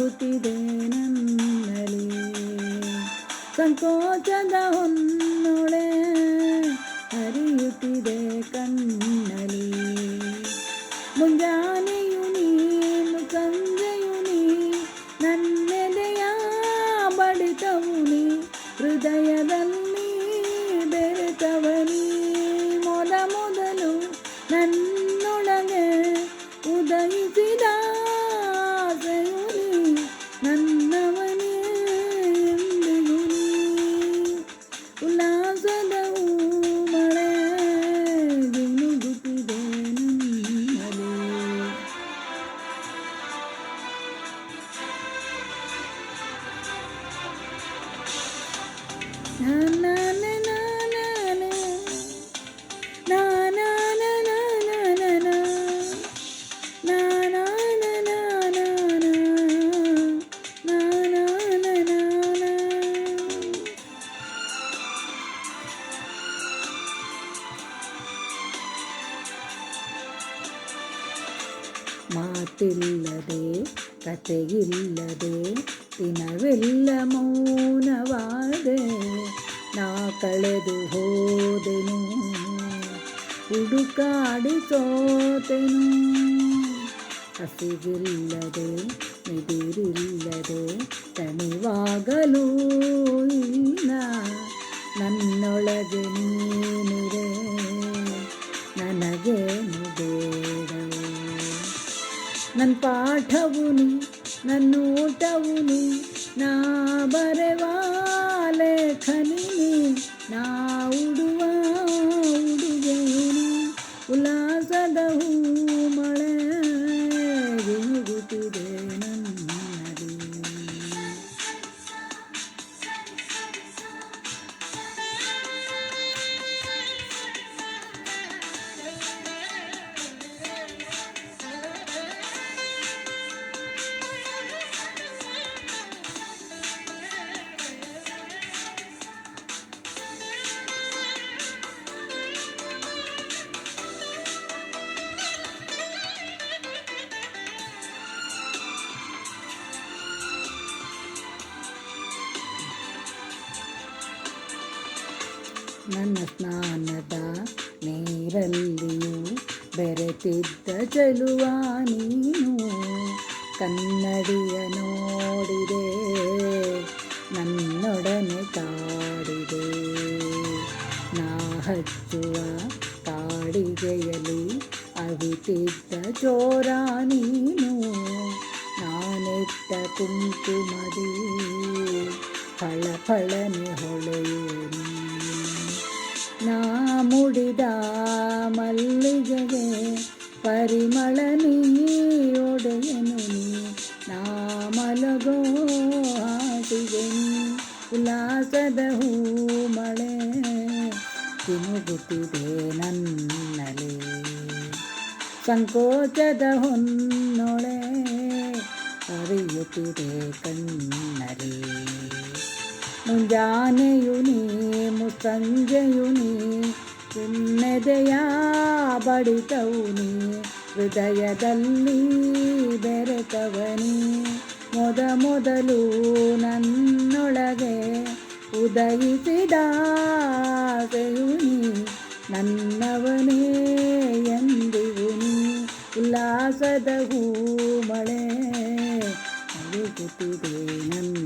ಜಿನುಗುತ್ತಿದೆ ನನ್ನಲ್ಲಿ ಸಂಕೋಚದ ಹೊನ್ನೊಳೆ ಹರಿಯುತ್ತಿದೆ ಕಣ್ಣಲ್ಲಿ. ಮುಂಜಾನೆಯು ಮಾತಿಲ್ಲದೆ ಕತೆಯಿಲ್ಲದೆ ದಿನವೆಲ್ಲ ಮೌನವಾದೆ ನಾ ಕಳೆದು ಹೋದೆನು ಹುಡುಕಾಡಿ ಸೋತೆನು ಹಸಿವಿಲ್ಲದೆ ನಿದಿರಿಲ್ಲದೆ ತಣಿವಾಗಲೂ ಇಲ್ಲ ನನ್ನೊಳಗೆ ನೀನಿರೆ ನನಗೇನು ಬೇಡವು ನನ್ನ ಪಾಠವು ನೀ ನನ್ನ ಊಟವು ನೀ ನಾ ಬರೆವ ಲೇಖನಿ ನೀ ನನ್ನ ಸ್ನಾನದ ನೀರಲ್ಲಿಯೂ ಬೆರೆತಿದ್ದ ಚೆಲುವ ನೀನು. ಕನ್ನಡಿಯ ನೋಡಿದೆ, ನನ್ನೊಡನೆ ಕಾಡಿದೆ. ನಾ ಹಚ್ಚುವ ಕಾಡಿಗೆಯಲ್ಲಿ ಅವಿತಿದ್ದ ಚೋರ ನೀನು. ನಾನೆಟ್ಟ ಕುಂಕುಮದಿ ಫಳ ಫಳನೆ ಹೊಳೆಯುವ നാമുടിതാമല്ലികവേ പരിമള നീയോടയനു നാമലകോ ആടിയനി ഉല്ലാസದ ಹೂಮಳೆ ತಿನುಗುತ್ತಿದೆ ನನ್ನಲೆ ಸಂಕೋಚದ ಹೊನ್ನೊಳೆ ಅರಿಯುತ್ತಿದೆ ಕಣ್ಣಲೆ ಮುಂಜಾನೆಯು ನೀ ಮುಸಂಜೆಯು ನೀ ಚಿನ್ನದೆಯ ಬಡಿತವನಿ ಹೃದಯದಲ್ಲಿ ಬೆರೆತವನಿ. ಮೊದ ಮೊದಲು ನನ್ನೊಳಗೆ ಉದಯಿಸಿದ ದೇವುನಿ ನನ್ನವನೇ ಎಂದಿವುನಿ ಉಲ್ಲಾಸದ ಹೂ ಮಳೆ ನಗುತ್ತಿದೆ ನನ್ನ